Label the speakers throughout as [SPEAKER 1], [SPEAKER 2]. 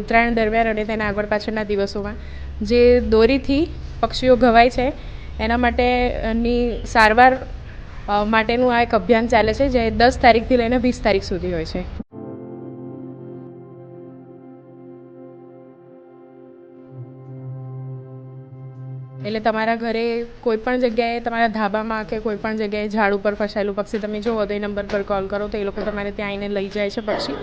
[SPEAKER 1] ઉત્તરાયણ દરમિયાન અને તેના આગળ પાછળના દિવસોમાં જે દોરીથી પક્ષીઓ ઘવાય છે, એના માટેની સારવાર માટેનું આ એક અભિયાન ચાલે છે, જે દસ તારીખથી લઈને વીસ તારીખ સુધી હોય છે. એટલે તમારા ઘરે કોઈ પણ જગ્યાએ, તમારા ધાબામાં કે કોઈ પણ જગ્યાએ ઝાડ ઉપર ફસાયેલું પક્ષી, તમે જુઓ તો નંબર પર કોલ કરો તો એ લોકો તમારે ત્યાં આવીને લઈ જાય છે પક્ષી.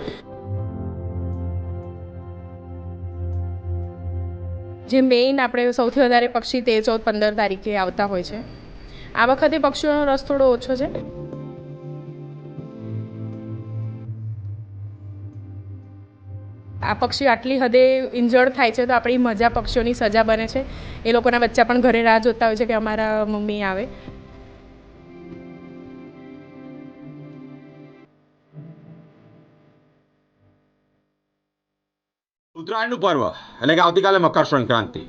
[SPEAKER 1] જે મેઇન આપણે સૌથી વધારે પક્ષી તેર ચૌદ પંદર તારીખે આવતા હોય છે. આ વખતે પક્ષીઓનો રસ થોડો ઓછો છે. આ પક્ષી આટલી હદે ઇન્જર્ડ થાય છે તો આપણી મજા પક્ષીઓની સજા બને છે. એ લોકોના બચ્ચા પણ ઘરે રાહ જોતા હોય છે કે અમારા મમ્મી આવે.
[SPEAKER 2] ઉત્તરાયણનું પર્વ, એટલે કે આવતીકાલે મકર સંક્રાંતિ.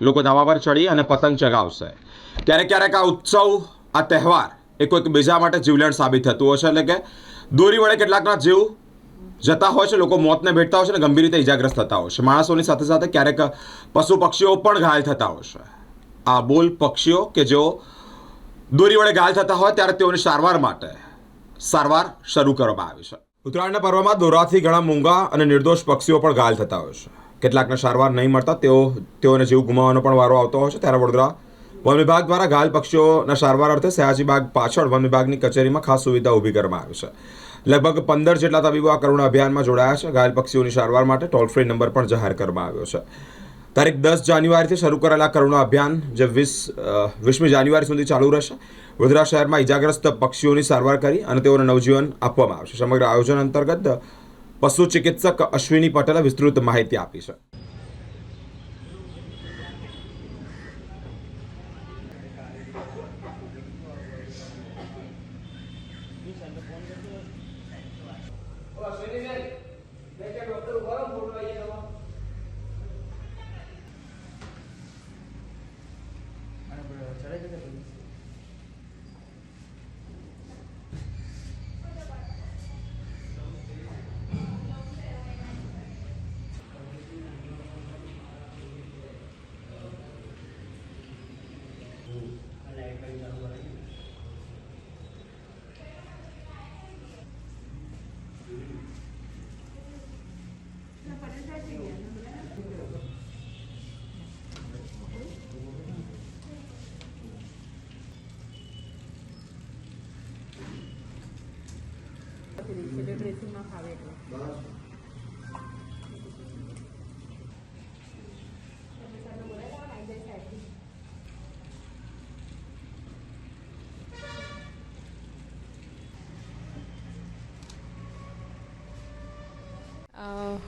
[SPEAKER 2] લોકો ધાબા પર ચડી અને પતંગ ચગાવશે. ક્યારેક ક્યારેક આ ઉત્સવ, આ તહેવાર એ કોઈક બીજા માટે જીવલેણ સાબિત થતું હોય છે, એટલે કે દોરી વડે કેટલાકના જીવ જતા હોય છે, લોકો મોતને ભેટતા હોય છે અને ગંભીર રીતે ઇજાગ્રસ્ત થતા હોય છે. માણસોની સાથે સાથે ક્યારેક પશુ પક્ષીઓ પણ ઘાયલ થતા હોય છે. આ બોલ પક્ષીઓ કે જેઓ દોરી વડે ઘાયલ થતા હોય, ત્યારે તેઓની સારવાર માટે સારવાર શરૂ કરવામાં આવી છે. ઉત્તરાયણના પર્વમાં દોરાથી ઘણા મૂંગા અને નિર્દોષ પક્ષીઓ પણ ઘાયલ થતા હોય છે. કેટલાકને સારવાર નહીં મળતા તેઓ, તેઓને જીવ ગુમાવવાનો પણ વારો આવતો હોય છે. ત્યારે વડોદરા વન વિભાગ દ્વારા ઘાયલ પક્ષીઓના સારવાર અર્થે સયાજીબાગ પાછળ વન વિભાગની કચેરીમાં ખાસ સુવિધા ઊભી કરવામાં આવી છે. લગભગ પંદર જેટલા તબીબો આ કરુણા અભિયાનમાં જોડાયા છે. ઘાયલ પક્ષીઓની સારવાર માટે ટોલ ફ્રી નંબર પણ જાહેર કરવામાં આવ્યો છે. તારીખ દસ જાન્યુઆરીથી શરૂ કરેલા કરુણા અભિયાન જે વીસ અ, વીસમી જાન્યુઆરી સુધી ચાલુ રહેશે વડોદરા શહેરમાં ઇજાગ્રસ્ત પક્ષીઓની સારવાર કરી અને તેઓને નવજીવન આપવામાં આવશે સમગ્ર આયોજન અંતર્ગત પશુ ચિકિત્સક અશ્વિની પટેલે વિસ્તૃત માહિતી આપી છે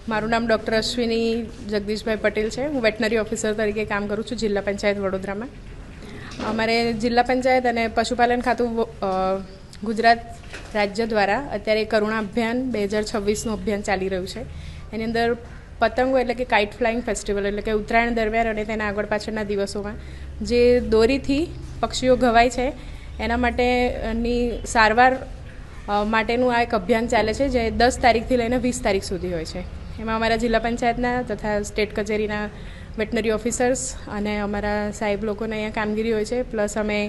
[SPEAKER 2] મારું નામ ડૉક્ટર અશ્વિની જગદીશભાઈ પટેલ છે. હું વેટનરી ઓફિસર તરીકે કામ કરું છું જિલ્લા પંચાયત વડોદરામાં. અમારે જિલ્લા પંચાયત અને પશુપાલન ખાતું ગુજરાત રાજ્ય દ્વારા અત્યારે કરુણા અભિયાન બે હજાર છવ્વીસનું અભિયાન ચાલી રહ્યું છે. એની અંદર પતંગો એટલે કે કાઇટ ફ્લાઇંગ ફેસ્ટિવલ એટલે કે ઉત્તરાયણ દરમિયાન અને તેના આગળ પાછળના દિવસોમાં જે દોરીથી પક્ષીઓ ઘવાય છે, એના માટેની સારવાર માટેનું આ એક અભિયાન ચાલે છે જે દસ તારીખથી લઈને વીસ તારીખ સુધી હોય છે. એમાં અમારા જિલ્લા પંચાયતના તથા સ્ટેટ કચેરીના વેટનરી ઓફિસર્સ અને અમારા સાહેબ લોકોને અહીંયા કામગીરી હોય છે. પ્લસ અમે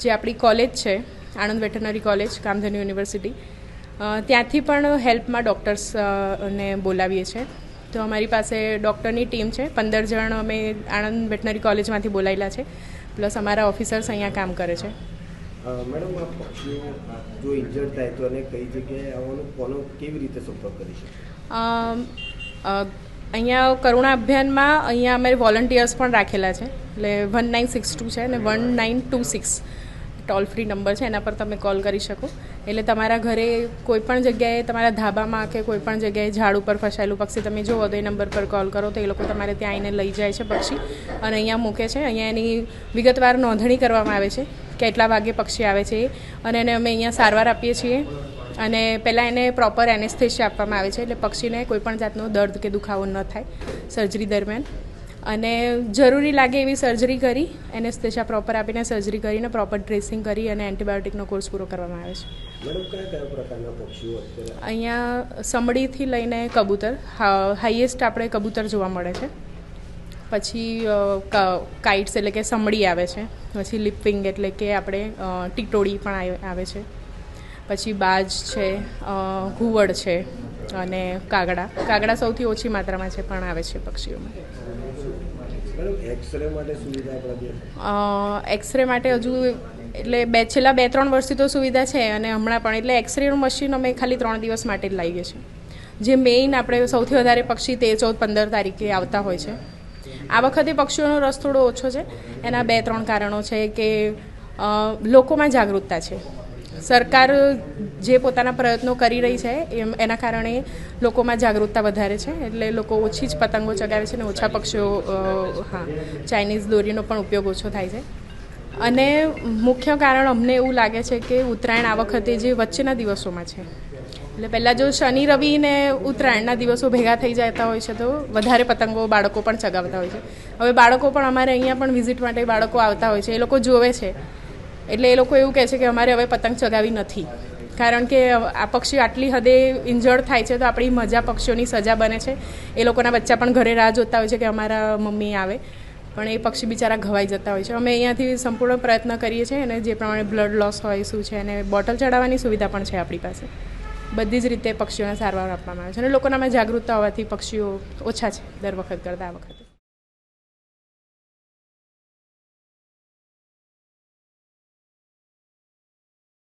[SPEAKER 2] જે આપણી કોલેજ છે Anand veterinary college Kamdhenu university. ત્યાંથી પણ હેલ્પમાં ડૉક્ટર્સ ને બોલાવીએ છીએ તો અમારી પાસે ડૉક્ટરની ટીમ છે. પંદર જણ અમે આણંદ વેટનરી કોલેજમાંથી બોલાયેલા છે. પ્લસ અમારા ઓફિસર્સ અહીંયા કામ કરે છે.
[SPEAKER 3] મેડમ આ પક્ષીઓ જો ઇન્જર્ડ થાય તો એને કઈ જગ્યાએ આવવાનું કોનો કેવી રીતે સંપર્ક કરી શકે?
[SPEAKER 1] અહીંયા કરુણા અભિયાનમાં અહીંયા અમે વોલન્ટિયર્સ પણ રાખેલા છે. એટલે વન નાઇન સિક્સ ટુ છે અને one nine two six toll free number છે, એના પર તમે કોલ કરી શકો. એટલે તમારા ઘરે કોઈ પણ જગ્યાએ, તમારા ધાબામાં કે કોઈ પણ જગ્યાએ ઝાડ ઉપર ફસાયેલું પક્ષી તમે જુઓ તો એ નંબર પર કોલ કરો તો એ લોકો તમારે ત્યાં આવીને લઈ જાય છે પક્ષી અને અહીંયા મૂકે છે. અહીંયા એની વિગતવાર નોંધણી કરવામાં આવે છે કેટલા વાગે પક્ષી આવે છે અને એને અમે અહીંયા સારવાર આપીએ છીએ અને પહેલાં એને પ્રોપર એનેસ્થેશિયા આપવામાં આવે છે. એટલે પક્ષીને કોઈ પણ જાતનો દર્દ કે દુખાવો ન થાય સર્જરી દરમિયાન. અને જરૂરી લાગે એવી સર્જરી કરી એનેસ્થેશિયા પ્રોપર આપીને સર્જરી કરીને પ્રોપર ડ્રેસિંગ કરી અને એન્ટીબાયોટિકનો કોર્સ પૂરો કરવામાં આવે છે. અહીંયા સમડીથી લઈને કબૂતર હાઈએસ્ટ આપણે કબૂતર જોવા મળે છે. પછી કાઇટ્સ એટલે કે સમડી આવે છે. પછી લિપિંગ એટલે કે આપણે ટીટોળી પણ આવે- છે. પછી બાજ છે ઘુવડ છે અને કાગડા. કાગડા સૌથી ઓછી માત્રામાં છે પણ આવે છે પક્ષીઓમાં.
[SPEAKER 3] એક્સરે માટે
[SPEAKER 1] હજુ એટલે બે, છેલ્લા બે ત્રણ વર્ષથી તો સુવિધા છે અને હમણાં પણ. એટલે એક્સરેનું મશીન અમે ખાલી ત્રણ દિવસ માટે જ લાવીએ છીએ. જે મેઇન આપણે સૌથી વધારે પક્ષી તેર ચૌદ, પંદર તારીખે આવતા હોય છે. આ વખતે પક્ષીઓનો રસ થોડો ઓછો છે. એના બે, ત્રણ કારણો છે કે લોકોમાં જાગૃતતા છે. સરકાર જે પોતાના પ્રયત્નો કરી રહી છે, એમ એના કારણે લોકોમાં જાગૃતતા વધારે છે, એટલે લોકો ઓછી જ પતંગો ચગાવે છે ને ઓછા પક્ષીઓ હા, ચાઇનીઝ દોરીનો પણ ઉપયોગ ઓછો થાય છે. અને મુખ્ય કારણ અમને એવું લાગે છે કે ઉત્તરાયણ આ વખતે જે વચ્ચેના દિવસોમાં છે. એટલે પહેલાં જો શનિ, રવિ ને ઉત્તરાયણના દિવસો ભેગા થઈ જતા હોય છે તો વધારે પતંગો બાળકો પણ ચગાવતા હોય છે. હવે બાળકો પણ અમારે અહીંયા પણ વિઝિટ માટે બાળકો આવતા હોય છે, એ લોકો જોવે છે. એટલે એ લોકો એવું કહે છે કે અમારે હવે પતંગ ચગાવી નથી. કારણ કે આ પક્ષી આટલી હદે ઇન્જર્ડ થાય છે તો આપણી મજા પક્ષીઓની સજા બને છે. એ લોકોના બચ્ચા પણ ઘરે રાહ જોતા હોય છે કે અમારા મમ્મી આવે. પણ એ પક્ષી બિચારા ઘવાઈ જતા હોય છે. અમે અહીંયાથી સંપૂર્ણ પ્રયત્ન કરીએ છીએ અને જે પ્રમાણે બ્લડ લોસ હોય, શું છે અને બોટલ ચડાવવાની સુવિધા પણ છે આપણી પાસે. બધી જ રીતે પક્ષીઓને સારવાર આપવામાં આવે છે અને લોકોનામાં જાગૃતતા હોવાથી પક્ષીઓ ઓછા છે દર વખત કરતાં આ વખત.